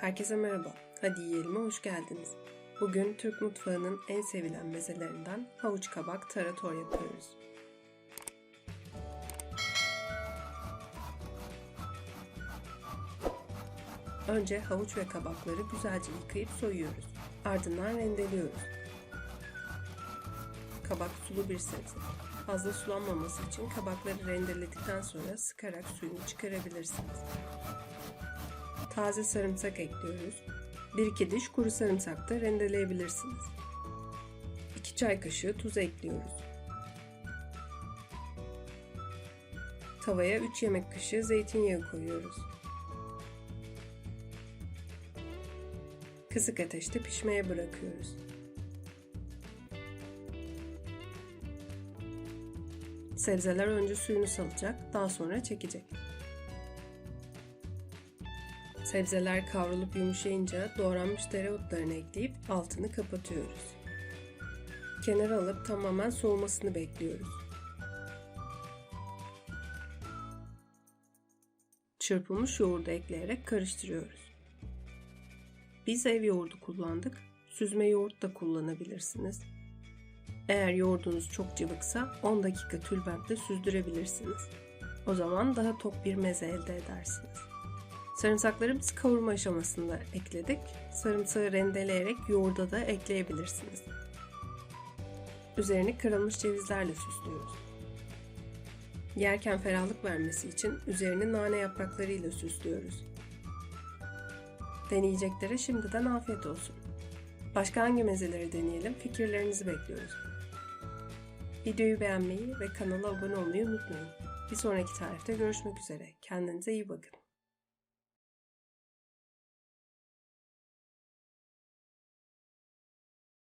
Herkese merhaba. Hadi yiyelim'e hoş geldiniz. Bugün Türk mutfağının en sevilen mezelerinden havuç kabak tarator yapıyoruz. Önce havuç ve kabakları güzelce yıkayıp soyuyoruz. Ardından rendeliyoruz. Kabak sulu bir sebze. Fazla sulanmaması için kabakları rendeledikten sonra sıkarak suyunu çıkarabilirsiniz. Taze sarımsak ekliyoruz. 1-2 diş kuru sarımsak da rendeleyebilirsiniz. 2 çay kaşığı tuz ekliyoruz. Tavaya 3 yemek kaşığı zeytinyağı koyuyoruz. Kısık ateşte pişmeye bırakıyoruz. Sebzeler önce suyunu salacak, daha sonra çekecek. Sebzeler kavrulup yumuşayınca doğranmış dereotlarını ekleyip altını kapatıyoruz. Kenara alıp tamamen soğumasını bekliyoruz. Çırpılmış yoğurdu ekleyerek karıştırıyoruz. Biz ev yoğurdu kullandık. Süzme yoğurt da kullanabilirsiniz. Eğer yoğurdunuz çok cıvıksa 10 dakika tülbentle süzdürebilirsiniz. O zaman daha tok bir meze elde edersiniz. Sarımsaklarımızı kavurma aşamasında ekledik. Sarımsağı rendeleyerek yoğurda da ekleyebilirsiniz. Üzerini kırılmış cevizlerle süslüyoruz. Yerken ferahlık vermesi için üzerini nane yapraklarıyla süslüyoruz. Deneyeceklere şimdiden afiyet olsun. Başka hangi mezeleri deneyelim fikirlerinizi bekliyoruz. Videoyu beğenmeyi ve kanala abone olmayı unutmayın. Bir sonraki tarifte görüşmek üzere. Kendinize iyi bakın.